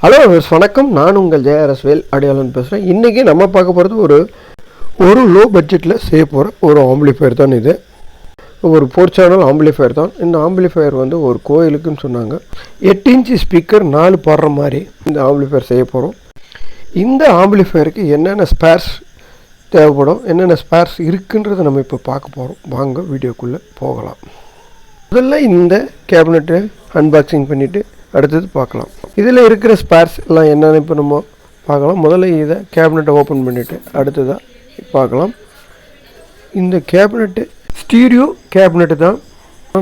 Hello miss வணக்கம். நான் உங்கள் ஜேஆர்எஸ் வேல் அடையாளன் பேசுகிறேன் இன்றைக்கி நம்ம பார்க்க போகிறது ஒரு ஒரு லோ பட்ஜெட்டில் செய்ய போகிற ஒரு ஆம்பிளிஃபயர் தான் இது. ஒரு ஃபோர் சேனல் ஆம்பிளிஃபயர் தான். இந்த ஆம்பிளிஃபயர் வந்து ஒரு கோயிலுக்குன்னு சொன்னாங்க. எட்டு இன்ச்சு ஸ்பீக்கர் நாலு படுற மாதிரி இந்த ஆம்பிளிஃபயர் செய்ய போகிறோம் இந்த ஆம்பிளிஃபயருக்கு என்னென்ன ஸ்பேர்ஸ் தேவைப்படும் என்னென்ன ஸ்பேர்ஸ் இருக்குன்றதை நம்ம இப்போ பார்க்க போகிறோம் வாங்க வீடியோக்குள்ளே போகலாம். முதல்ல இந்த கேபினெட்டை அன்பாக்சிங் பண்ணிவிட்டு அடுத்தது பார்க்கலாம். இதில் இருக்கிற ஸ்பேர்ஸ் எல்லாம் என்னென்ன இப்போ நம்ம பார்க்கலாம். முதல்ல இதை கேபினெட்டை ஓப்பன் பண்ணிவிட்டு அடுத்ததாக பார்க்கலாம். இந்த கேபினெட்டு ஸ்டீரியோ கேபினெட்டு தான்.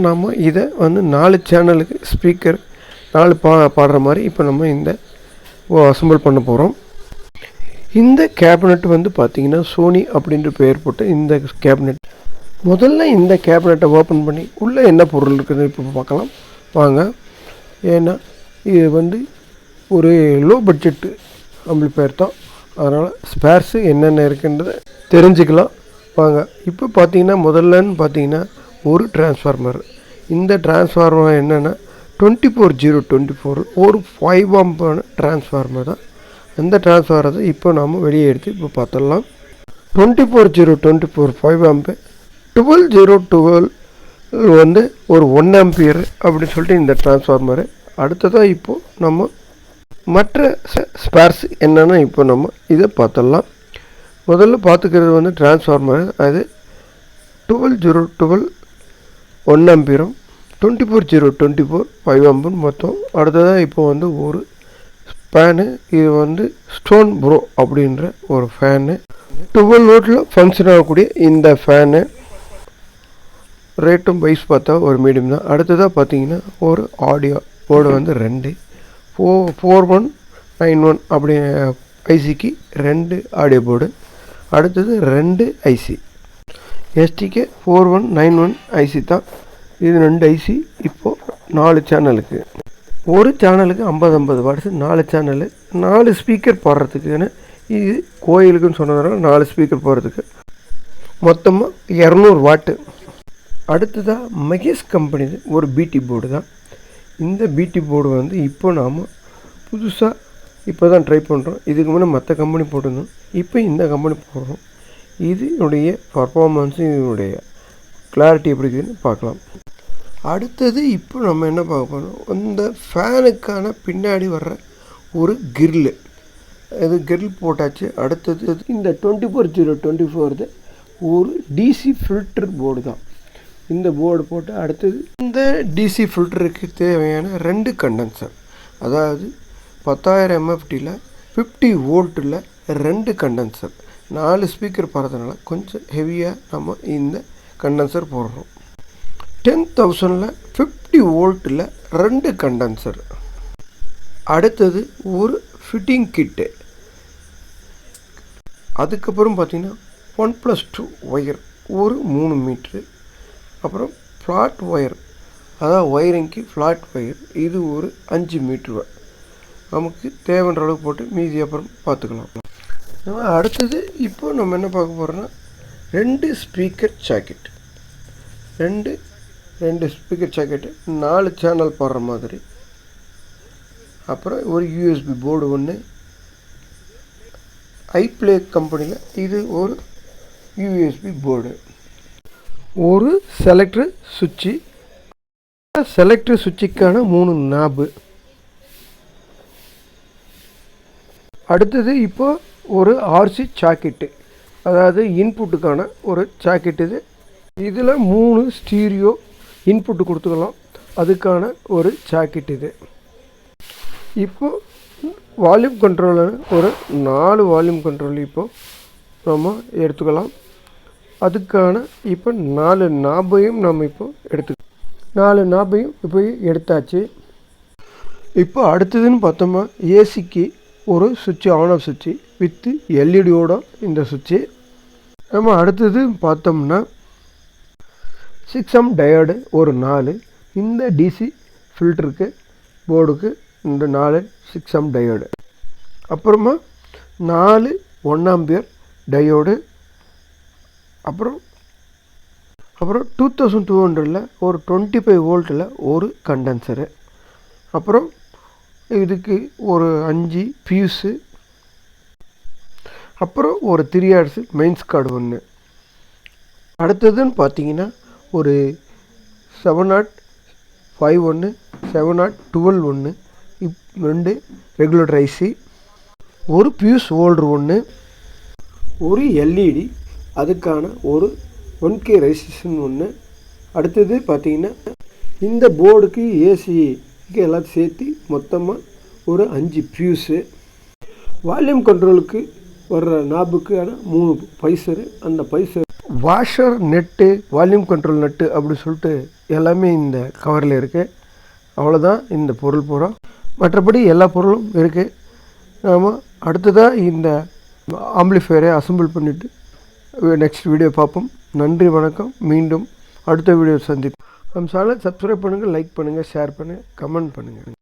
நாம் இதை வந்து நாலு சேனலுக்கு ஸ்பீக்கர் நாலு பா பாடுற மாதிரி இப்போ நம்ம இந்த அசம்பிள் பண்ண போகிறோம் இந்த கேபினெட் வந்து பார்த்திங்கன்னா சோனி அப்படின்ற பெயர் போட்டு இந்த கேபினெட் முதல்ல இந்த கேபினெட்டை ஓப்பன் பண்ணி உள்ளே என்ன பொருள் இருக்குதுன்னு இப்போ பார்க்கலாம். வாங்க. ஏன்னா இது வந்து ஒரு லோ பட்ஜெட்டு ஆம்பிளிஃபயர் தான். அதனால் ஸ்பேர்ஸு என்னென்ன இருக்குன்றதை தெரிஞ்சுக்கலாம். வாங்க இப்போ பார்த்தீங்கன்னா முதல்லன்னு பார்த்தீங்கன்னா ஒரு டிரான்ஸ்ஃபார்மர் இந்த டிரான்ஸ்ஃபார்மர் என்னென்னா twenty four zero twenty four ஒரு ஃபைவ் ஆம்பான டிரான்ஸ்ஃபார்மர் தான். அந்த டிரான்ஸ்ஃபார்மரை இப்போ நாம் வெளியே எடுத்து இப்போ பார்த்துடலாம் twenty four zero twenty four five amp twelve zero twelve வந்து ஒரு ஒன் ஆம்பியர் அப்படின்னு சொல்லிட்டு இந்த டிரான்ஸ்ஃபார்மரு அடுத்ததாக இப்போது நம்ம மற்ற ஸ்பேர்ஸ் என்னென்னா இப்போ நம்ம இதை பார்த்துடலாம். முதல்ல பார்த்துக்கிறது வந்து டிரான்ஸ்ஃபார்மர் அது twelve zero twelve one ஆம்பியரும் twenty four zero twenty four five ஆம்புன்னு மொத்தம் அடுத்ததாக இப்போ வந்து ஒரு ஃபேனு இது வந்து ஸ்டோன் ப்ரோ அப்படின்ற ஒரு ஃபேனு டுவெல் வோட்டில் ஃபங்க்ஷன் ஆகக்கூடிய இந்த ஃபேனு ரேட்டும் வைஸ் பார்த்தா ஒரு மீடியம் தான். அடுத்ததாக பார்த்தீங்கன்னா ஒரு ஆடியோ போர்டு வந்து ரெண்டு. ஃபோ ஃபோர் ஒன் நைன் ஒன் அப்படி ஐசிக்கு ரெண்டு ஆடியோ போர்டு அடுத்தது ரெண்டு ஐசி எஸ்டிக்கு four one nine one IC தான். இது ரெண்டு ஐசி இப்போது நாலு சேனலுக்கு ஒரு சேனலுக்கு ஐம்பது ஐம்பது வாட்ஸ் நாலு சேனலு நாலு ஸ்பீக்கர் போடுறதுக்குன்னு இது கோயிலுக்குன்னு சொன்னதுனால நாலு ஸ்பீக்கர் போடுறதுக்கு. மொத்தமாக இரநூறு வாட்டு அடுத்ததாக மகேஷ் கம்பெனி ஒரு பிடி போர்டு தான். இந்த பிடி போர்டு வந்து இப்போ நாம் புதுசாக இப்போ தான் ட்ரை பண்ணுறோம் இதுக்கு முன்னே மற்ற கம்பெனி போட்டிருந்தோம். இப்போ இந்த கம்பெனி போடுறோம். இதனுடைய பர்ஃபார்மன்ஸும் இதனுடைய கிளாரிட்டி எப்படி இருக்குதுன்னு பார்க்கலாம். அடுத்தது இப்போ நம்ம என்ன பார்க்க போகிறோம் இந்த ஃபேனுக்கான பின்னாடி வர்ற ஒரு கிரில்லு இது கிரில் போட்டாச்சு. அடுத்தது இந்த டுவெண்ட்டி ஃபோர் ஜீரோ டுவெண்ட்டி ஃபோர்து ஒரு டிசி ஃபில்டர் போர்டு தான். இந்த போர்டு போட்டு அடுத்தது இந்த டிசி ஃபில்டருக்கு தேவையான ரெண்டு கண்டென்சர் அதாவது பத்தாயிரம் எம்எஃப்டியில் ஃபிஃப்டி வோல்ட்டில் ரெண்டு கண்டென்சர் நாலு ஸ்பீக்கர் போகிறதுனால கொஞ்சம் ஹெவியாக நம்ம இந்த கண்டென்சர் போடுறோம். டென் தௌசண்டில் ஃபிஃப்டி வோல்ட்டில் ரெண்டு கண்டென்சர் அடுத்தது ஒரு ஃபிட்டிங் கிட்டு அதுக்கப்புறம் பார்த்திங்கன்னா ஒன் ப்ளஸ் டூ ஒயர் ஒரு மூணு மீட்ரு அப்புறம் ஃப்ளாட் ஒயர் அதான் ஒயரிங்க்கு ஃப்ளாட் ஒயர் இது ஒரு அஞ்சு மீட்ரு நமக்கு தேவைன்ற அளவுக்கு போட்டு மீதி அப்புறம் பார்த்துக்கலாம். நம்ம அடுத்தது இப்போ நம்ம என்ன பார்க்க போகிறோன்னா ரெண்டு ஸ்பீக்கர் ஜாக்கெட் ரெண்டு ரெண்டு ஸ்பீக்கர் ஜாக்கெட்டு நாலு சேனல் போடுற மாதிரி. அப்புறம் ஒரு யூஎஸ்பி போர்டு ஒன்று ஐப்ளே கம்பெனியில் இது ஒரு யூஎஸ்பி போர்டு ஒரு செலக்டர் சுவிட்சு. செலக்டர் சுவிட்சுக்கான மூணு நாபு அடுத்தது இப்போ ஒரு ஆர்சி சாக்கெட்டு அதாவது இன்புட்டுக்கான ஒரு சாக்கெட் இது. இதில் மூணு ஸ்டீரியோ இன்புட்டு கொடுத்துக்கலாம். அதுக்கான ஒரு சாக்கெட் இது. இப்போ வால்யூம் கண்ட்ரோலர் ஒரு நாலு வால்யூம் கண்ட்ரோல் இப்போது நம்ம எடுத்துக்கலாம். அதுக்கான இப்போ நாலு நாபையும் நம்ம இப்போ எடுத்து நாலு நாபையும் இப்போ எடுத்தாச்சு. இப்போ அடுத்ததுன்னு பார்த்தோம்னா ஏசிக்கு ஒரு சுவிட்ச் ஆன் ஆஃப் சுவிட்சு வித்து எல்இடியோட இந்த சுவிட்சு. நம்ம அடுத்தது பார்த்தோம்னா சிக்ஸ் எம் டயர்டு ஒரு நாலு இந்த டிசி ஃபில்டருக்கு போர்டுக்கு இந்த நாலு சிக்ஸ் எம் டயோடு அப்புறமா நாலு ஒன் ஆம்பியர் டயோடு அப்புறம் அப்புறம் டூ தௌசண்ட் டூ ஹண்ட்ரடில் ஒரு டுவெண்ட்டி ஃபைவ் வோல்ட்டில் ஒரு கண்டென்சரு அப்புறம் இதுக்கு ஒரு அஞ்சு ஃபியூஸு அப்புறம் ஒரு த்ரீ ஆர்ஸு மெயின்ஸ் கார்டு ஒன்று அடுத்ததுன்னு பார்த்தீங்கன்னா ஒரு செவன் நாட் ஃபைவ் ஒன்று செவன் நாட் டுவெல் ஒன்று இப் ரெண்டு ரெகுலர் ஐசி ஒரு பியூஸ் ஹோல்டர் ஒன்று ஒரு எல்இடி அதுக்கான ஒரு ஒன் கே ரெஜிஸ்ட்ரேஷன் ஒன்று அடுத்தது பார்த்தீங்கன்னா இந்த போர்டுக்கு ஏசிக்கு எல்லாத்தையும் சேர்த்து மொத்தமாக ஒரு அஞ்சு ஃபியூஸு வால்யூம் கண்ட்ரோலுக்கு வர்ற நாபுக்கான மூணு பைசரு அந்த Faiszer washer nut volume control nut அப்படி சொல்லிட்டு எல்லாமே இந்த கவரில் இருக்குது அவ்வளோதான் இந்த பொருள் பூரா. மற்றபடி எல்லா பொருளும் இருக்குது நாம் அடுத்ததாக இந்த ஆம்பிளிஃபையரை அசம்பிள் பண்ணிவிட்டு நெக்ஸ்ட் வீடியோ பார்ப்போம் நன்றி வணக்கம். மீண்டும் அடுத்த வீடியோ சந்திப்போம். நம்ம சேனலை சப்ஸ்கிரைப் பண்ணுங்கள் லைக் பண்ணுங்கள் ஷேர் பண்ணுங்கள் கமெண்ட் பண்ணுங்கள்